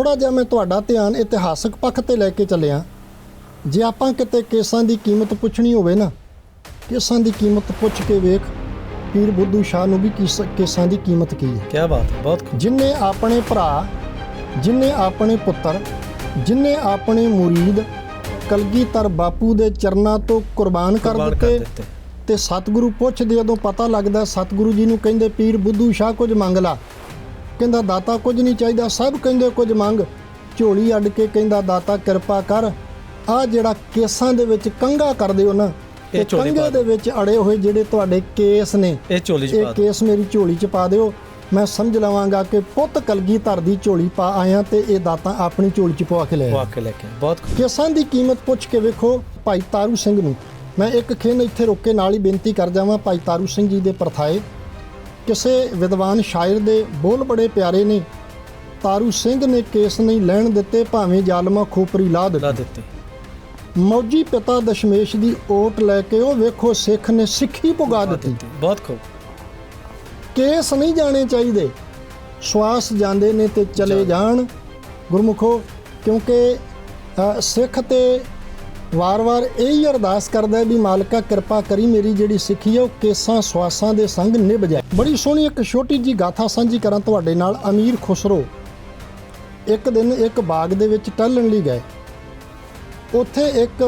ਥੋੜਾ ਜਿਹਾ ਮੈਂ ਤੁਹਾਡਾ ਧਿਆਨ ਇਤਿਹਾਸਕ ਪੱਖ ਤੇ ਲੈ ਕੇ ਚੱਲਿਆ। ਜੇ ਆਪਾਂ ਕਿਤੇ ਕੇਸਾਂ ਦੀ ਕੀਮਤ ਪੁੱਛਣੀ ਹੋਵੇ ਨਾ ਕੇਸਾਂ ਦੀ ਕੀਮਤ ਪੁੱਛ ਕੇ ਵੇਖ ਪੀਰ ਬੁੱਧੂ ਸ਼ਾਹ ਨੂੰ ਵੀ ਕਿਸ- ਦੀ ਕੀਮਤ ਕੀ ਹੈ? ਕੀ ਬਾਤ ਹੈ ਬਹੁਤ ਜਿਨਨੇ ਆਪਣੇ ਭਰਾ ਜਿਨਨੇ ਆਪਣੇ ਪੁੱਤਰ ਜਿਨਨੇ ਆਪਣੇ ਮੁਰੀਦ ਕਲਗੀਧਰ ਬਾਪੂ ਦੇ ਚਰਨਾਂ ਤੋਂ ਕੁਰਬਾਨ ਕਰ ਦਿੱਤੇ ਤੇ ਸਤਿਗੁਰੂ ਪੁੱਛਦੇ ਜਦੋਂ ਪਤਾ ਲੱਗਦਾ ਸਤਿਗੁਰੂ ਜੀ ਨੂੰ ਕਹਿੰਦੇ ਪੀਰ ਬੁੱਧੂ ਸ਼ਾਹ ਕੁਝ ਮੰਗ ਲਾ। ਕਹਿੰਦਾ ਦਾਤਾ ਕੁਝ ਨਹੀਂ ਚਾਹੀਦਾ ਸਭ ਕਹਿੰਦੇ ਕੁਝ ਮੰਗ। ਝੋਲੀ ਅੱਡ ਕੇ ਕਹਿੰਦਾ ਦਾਤਾ ਕਿਰਪਾ ਕਰ। ਆ ਜਿਹੜਾ ਕੇਸਾਂ ਦੇ ਵਿੱਚ ਕੰਗਾ ਕਰਦੇ ਹੋ ਨਾ ਇਹ ਇਹ ਝੋਲੀ ਪਾ ਦੇ ਵਿੱਚ ਅੜੇ ਹੋਏ ਜਿਹੜੇ ਤੁਹਾਡੇ ਕੇਸ ਨੇ ਇਹ ਝੋਲੀ ਚ ਇਹ ਪਾ ਦਿਓ। ਕੇਸ ਮੇਰੀ ਝੋਲੀ 'ਚ ਪਾ ਦਿਓ। ਮੈਂ ਸਮਝ ਲਵਾਂਗਾ ਕਿ ਪੁੱਤ ਕਲਗੀਧਰ ਦੀ ਝੋਲੀ ਪਾ ਆਇਆ ਤੇ ਇਹ ਦਾਤਾ ਆਪਣੀ ਝੋਲੀ 'ਚ ਪਵਾ ਕੇ ਲੈ ਪਵਾ ਕੇ ਲੈ ਕੇ। ਬਹੁਤ। ਕੇਸਾਂ ਦੀ ਕੀਮਤ ਪੁੱਛ ਕੇ ਵੇਖੋ ਭਾਈ ਤਾਰੂ ਸਿੰਘ ਨੂੰ। ਮੈਂ ਇੱਕ ਖੇਨ ਇੱਥੇ ਰੋਕ ਕੇ ਨਾਲ ਹੀ ਬੇਨਤੀ ਕਰ ਜਾਵਾਂ ਭਾਈ ਤਾਰੂ ਸਿੰਘ ਜੀ ਦੇ ਪਰਥਾਏ। ਕਿਸੇ ਵਿਦਵਾਨ ਸ਼ਾਇਰ ਦੇ ਬੋਲ ਬੜੇ ਪਿਆਰੇ ਨੇ। ਤਾਰੂ ਸਿੰਘ ਨੇ ਕੇਸ ਨਹੀਂ ਲੈਣ ਦਿੱਤੇ ਭਾਵੇਂ ਜ਼ਾਲਮਾ ਖੋਪਰੀ ਲਾ ਦਿੱਤੀ। ਮੌਜੀ ਪਿਤਾ ਦਸ਼ਮੇਸ਼ ਦੀ ਓਟ ਲੈ ਕੇ ਉਹ ਵੇਖੋ ਸਿੱਖ ਨੇ ਸਿੱਖੀ ਪੁਗਾ ਦਿੱਤੀ। ਬਹੁਤ ਖੂਬ। ਕੇਸ ਨਹੀਂ ਜਾਣੇ ਚਾਹੀਦੇ। ਸਵਾਸ ਜਾਂਦੇ ਨੇ ਤੇ ਚਲੇ ਜਾਣ। ਗੁਰਮੁਖੋ ਕਿਉਂਕਿ ਸਿੱਖ ਤੇ ਵਾਰ-ਵਾਰ ਇਹੀ ਅਰਦਾਸ ਕਰਦਾ ਵੀ ਮਾਲਕਾ ਕਿਰਪਾ ਕਰੀ ਮੇਰੀ ਜਿਹੜੀ ਸਿੱਖੀ ਹੈ ਉਹ ਕੇਸਾਂ ਸਵਾਸਾਂ ਦੇ ਸੰਗ ਨਿਭ ਜਾਏ। ਬੜੀ ਸੋਹਣੀ ਇੱਕ ਛੋਟੀ ਜੀ ਗਾਥਾ ਸਾਂਝੀ ਕਰਾਂ ਤੁਹਾਡੇ ਨਾਲ, ਅਮੀਰ ਖੁਸਰੋ ਇੱਕ ਦਿਨ ਇੱਕ ਬਾਗ ਦੇ ਵਿੱਚ ਟਹਿਲਣ ਲਈ ਗਏ। ਉੱਥੇ ਇੱਕ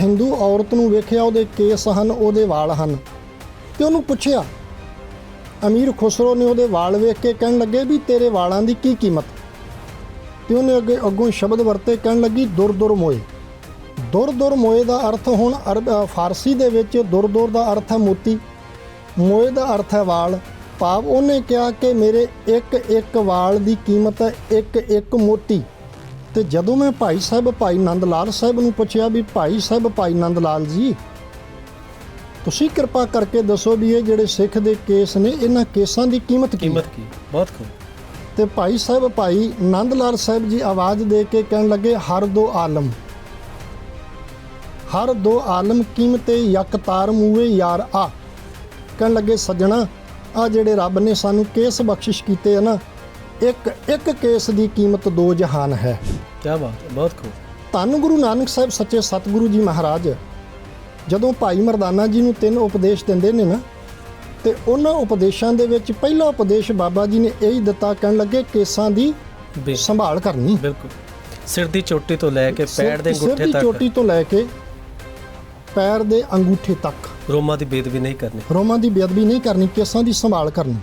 ਹਿੰਦੂ ਔਰਤ ਨੂੰ ਵੇਖਿਆ, ਉਹਦੇ ਕੇਸ ਹਨ, ਉਹਦੇ ਵਾਲ ਹਨ ਤੇ ਉਹਨੂੰ ਪੁੱਛਿਆ, ਅਮੀਰ ਖੁਸਰੋ ਨੇ ਉਹਦੇ ਵਾਲ ਵੇਖ ਕੇ ਕਹਿਣ ਲੱਗੇ ਵੀ ਤੇਰੇ ਵਾਲਾਂ ਦੀ ਕੀ ਕੀਮਤ? ਤੇ ਉਹਨੇ ਅੱਗੇ ਅੱਗੋਂ ਸ਼ਬਦ ਵਰਤੇ ਕਹਿਣ ਲੱਗੀ ਦੁਰ ਦੁਰ ਮੋਏ। ਦੁਰ ਦੁਰ ਮੋਏ ਦਾ ਅਰਥ ਹੁਣ ਫਾਰਸੀ ਦੇ ਵਿੱਚ ਦੁਰ ਦੁਰ ਦਾ ਅਰਥ ਹੈ ਮੋਤੀ। ਮੋਏ ਦਾ ਅਰਥ ਹੈ ਵਾਲ। ਭਾਵ ਉਹਨੇ ਕਿਹਾ ਕਿ ਮੇਰੇ ਇੱਕ ਇੱਕ ਵਾਲ ਦੀ ਕੀਮਤ ਹੈ ਇੱਕ ਇੱਕ ਮੋਤੀ। ਤੇ ਜਦੋਂ ਮੈਂ ਭਾਈ ਸਾਹਿਬ ਭਾਈ ਨੰਦ ਲਾਲ ਸਾਹਿਬ ਨੂੰ ਪੁੱਛਿਆ ਵੀ ਭਾਈ ਸਾਹਿਬ ਭਾਈ ਨੰਦ ਲਾਲ ਜੀ ਤੁਸੀਂ ਕਿਰਪਾ ਕਰਕੇ ਦੱਸੋ ਵੀ ਇਹ ਜਿਹੜੇ ਸਿੱਖ ਦੇ ਕੇਸ ਨੇ ਇਹਨਾਂ ਕੇਸਾਂ ਦੀ ਕੀਮਤ ਕੀ ਕੀਮਤ ਕੀ? ਬਹੁਤ ਖੂਬ। ਤੇ ਭਾਈ ਸਾਹਿਬ ਭਾਈ ਨੰਦ ਲਾਲ ਸਾਹਿਬ ਜੀ ਆਵਾਜ਼ ਦੇ ਕੇ ਕਹਿਣ ਲੱਗੇ ਹਰ ਦੋ ਆਲਮ। ਹਰ ਦੋ ਆਲਮ ਕੀਮਤੇ ਯਕ ਤਾਰ ਮੂਏ ਯਾਰ ਆ। ਕਹਿਣ ਲੱਗੇ ਸੱਜਣਾ ਆ ਜਿਹੜੇ ਰੱਬ ਨੇ ਸਾਨੂੰ ਕੇਸ ਬਖਸ਼ਿਸ਼ ਕੀਤੇ ਆ ਨਾ ਇੱਕ ਇੱਕ ਕੇਸ ਦੀ ਕੀਮਤ ਦੋ ਜਹਾਨ ਹੈ। ਕੀ ਬਾਤ ਹੈ ਬਹੁਤ ਖੂਬ। ਧੰਨ ਗੁਰੂ ਨਾਨਕ ਸਾਹਿਬ ਸੱਚੇ ਸਤਿਗੁਰੂ ਜੀ ਮਹਾਰਾਜ ਜਦੋਂ ਭਾਈ ਮਰਦਾਨਾ ਜੀ ਨੂੰ ਤਿੰਨ ਉਪਦੇਸ਼ ਦਿੰਦੇ ਨੇ ਨਾ ਤੇ ਉਹਨਾਂ ਉਪਦੇਸ਼ਾਂ ਦੇ ਵਿੱਚ ਪਹਿਲਾ ਉਪਦੇਸ਼ ਬਾਬਾ ਜੀ ਨੇ ਇਹੀ ਦਿੱਤਾ ਕਹਿਣ ਲੱਗੇ ਕੇਸਾਂ ਦੀ ਸੰਭਾਲ ਕਰਨੀ। ਬਿਲਕੁਲ। ਸਿਰ ਦੀ ਚੋਟੀ ਤੋਂ ਲੈ ਕੇ ਪੈਰ ਦੇ ਸਿਰ ਅੰਗੂਠੇ ਦੀ ਤੱਕ। ਚੋਟੀ ਤੋਂ ਲੈ ਕੇ ਪੈਰ ਦੇ ਅੰਗੂਠੇ ਤੱਕ। ਰੋਮਾਂ ਦੀ ਬੇਦਬੀ ਨਹੀਂ ਕਰਨੀ। ਰੋਮਾਂ ਦੀ ਬੇਅਦਬੀ ਨਹੀਂ ਕਰਨੀ ਕੇਸਾਂ ਦੀ ਸੰਭਾਲ ਕਰਨੀ।